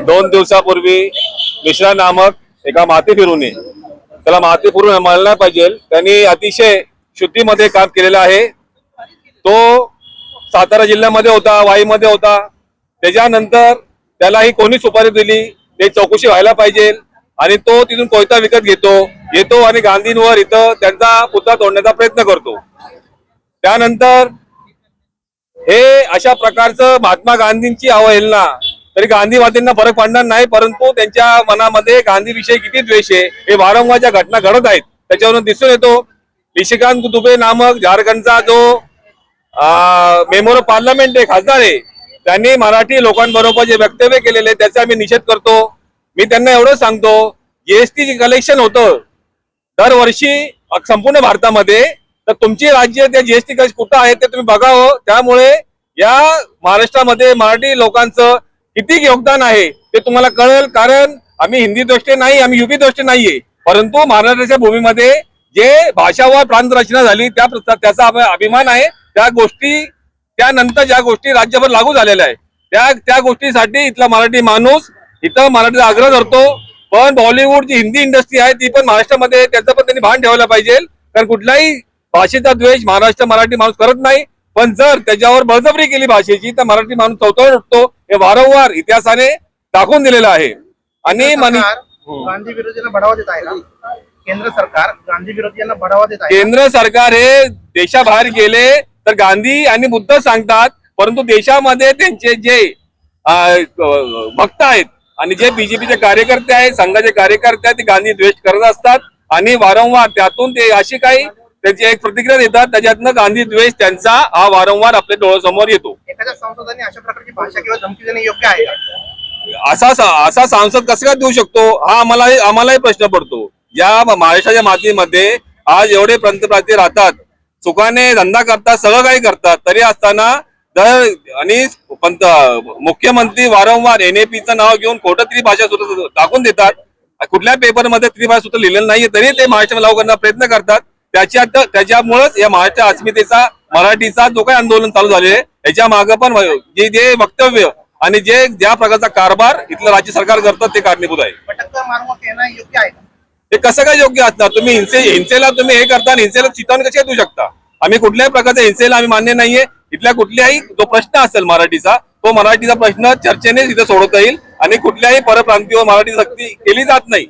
दोन दिवसापूर्वी मिश्रा नामक एका माती फिरूने त्याला माती फिरून मानला पाहिजे. त्यांनी अतिशय शुद्धीमध्ये काम केलेलं आहे. तो सातारा जिल्ह्यामध्ये होता वाईमध्ये होता. त्याच्यानंतर त्याला ही कोणी सुपारी दिली ते चौकशी व्हायला पाहिजे. आणि तो तिथून कोयता विकत घेतो येतो आणि गांधींवर इथं त्यांचा पुतळा तोडण्याचा प्रयत्न करतो. त्यानंतर हे अशा प्रकारचं महात्मा गांधींची अवहेलना तरी गांधीवादींना फरक पडणार नाही परंतु त्यांच्या मनामध्ये गांधीविषयी किती द्वेष आहे हे वारंवार ज्या घटना घडत आहेत त्याच्यावरून दिसून येतो. निशिकांत दुबे नामक झारखंडचा जो मेमोर पार्लमेंट आहे खासदार आहे त्यांनी मराठी लोकांबरोबर जे वक्तव्य केलेले त्याचा मी निषेध करतो. मी त्यांना एवढं सांगतो जीएसटी कलेक्शन होतं दरवर्षी संपूर्ण भारतामध्ये तर तुमची राज्य त्या जीएसटी कुठं आहे ते तुम्ही बघावं. त्यामुळे या महाराष्ट्रामध्ये मराठी लोकांचं किती योगदान आहे ते तुम्हाला कळेल कारण आम्ही हिंदी दृष्टी नाही आम्ही युपी दृष्टी नाहीये. परंतु महाराष्ट्राच्या भूमीमध्ये जे भाषावर प्रांत रचना झाली त्या त्याचा अभिमान आहे. त्या गोष्टी त्यानंतर ज्या गोष्टी राज्यभर लागू झालेल्या आहे त्या त्या गोष्टीसाठी इथला मराठी माणूस इथं मराठीचा आग्रह धरतो. पण बॉलिवूड जी हिंदी इंडस्ट्री आहे ती पण महाराष्ट्रामध्ये त्याचं पण त्यांनी भान ठेवायला पाहिजे. कारण कुठलाही भाषेचा द्वेष महाराष्ट्र मराठी माणूस करत नाही. पण जर त्याच्यावर बळजबरी केली भाषेची तर मराठी माणूस चौथावर उठतो. हे वारंवार इतिहासाने दाखवून दिलेलं आहे. आणि सरकार गांधी विरोधींना बढ़ावा देत आहे केंद्र सरकार गांधी विरोधींना बढ़ावा देत आहे केंद्र सरकार हे देशाबाहेर गेले तर गांधी आणि बुद्ध सांगतात परंतु देशामध्ये त्यांचे जे भक्त आहेत आणि जे बीजेपीचे कार्यकर्ते आहेत संघाचे कार्यकर्ते आहेत ते गांधी द्वेष करत असतात. आणि वारंवार त्यातून ते अशी काही त्याची एक प्रतिक्रिया देतात. त्याच्यातनं गांधी द्वेष त्यांचा हा वारंवार आपल्या डोळ्यासमोर येतो. एखाद्या संसदाने अशा प्रकारची भाषा किंवा धमकी देणे योग्य आहे का? असा असा सांसद कसं काय देऊ शकतो? हा आम्हाला आम्हालाही प्रश्न पडतो. या महाराष्ट्राच्या मातीमध्ये आज एवढे पंतप्रधान राहतात. चुकाने धंदा करतात सगळं काही करतात. तरी असताना जर आणि पंत मुख्यमंत्री वारंवार एनएपीचं नाव घेऊन खोटं तरी भाषा सुद्धा टाकून देतात. कुठल्या पेपरमध्ये त्रिभाषा सुद्धा लिहिलेलं नाहीये तरी ते महाराष्ट्र लागू करण्याचा प्रयत्न करतात. त्याच्या त्याच्यामुळेच या महाराष्ट्र अस्मितेचा मराठीचा जो काही आंदोलन चालू झाले याच्या मागे पण जे जे वक्तव्य आणि जे ज्या प्रकारचा कारभार इथलं राज्य सरकार करतं ते कारणीभूत आहे. हे कसं काय योग्य असणार? तुम्ही हिंसे हिंसेला तुम्ही हे करता आणि हिंसेला चितवून कशी देऊ शकता? आम्ही कुठल्याही प्रकारच्या हिंसेला आम्ही मान्य नाहीये. इथल्या कुठल्याही जो प्रश्न असेल मराठीचा तो मराठीचा प्रश्न चर्चेने तिथे सोडवता येईल आणि कुठल्याही परप्रांतीय मराठी सक्ती केली जात नाही.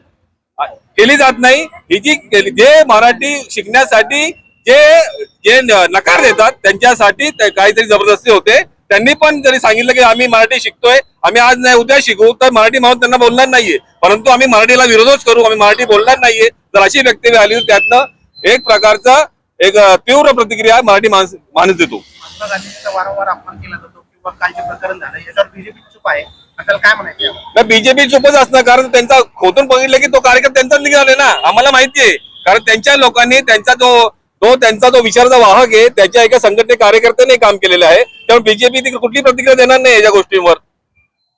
केली जात नाही. ही जी केली- जे मराठी शिकण्यासाठी जे जे नकार देतात त्यांच्यासाठी काहीतरी जबरदस्ती होते. त्यांनी पण जरी सांगितलं की आम्ही मराठी शिकतोय आम्ही आज नाही उद्या शिकू तर मराठी माणूस त्यांना बोलणार नाहीये. परंतु आम्ही मराठीला विरोधच करू आम्ही मराठी बोलणार नाहीये. जर अशी वक्तव्य आली तर त्यातनं एक प्रकारचा एक तीव्र प्रतिक्रिया मराठी माणूस माणूस देतो. वारंवार अपमान केला जातो. किंवा जे प्रकरण झालं याच्यावर बीजेपी चूक आहे. आपल्याला काय म्हणायचं बीजेपी चुपच असणार कारण त्यांचा खोतून बघितलं की तो कार्यक्रम त्यांचाच निघाले ना? आम्हाला माहितीये कारण त्यांच्या लोकांनी त्यांचा जो तो त्यांचा जो विचारचा वाहक आहे त्याच्या एका संघटने कार्यकर्त्याने काम केलेलं आहे. त्यामुळे बीजेपी ती कुठली प्रतिक्रिया देणार नाही या गोष्टींवर.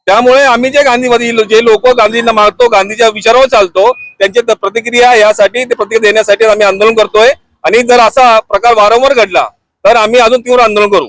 त्यामुळे आम्ही जे गांधीवादी जे लोक गांधींना मारतो गांधीच्या विचारावर चालतो त्यांची प्रतिक्रिया यासाठी ते प्रतिक्रिया देण्यासाठी आम्ही आंदोलन करतोय. आणि जर असा प्रकार वारंवार घडला तर आम्ही अजून तीव्र आंदोलन करू.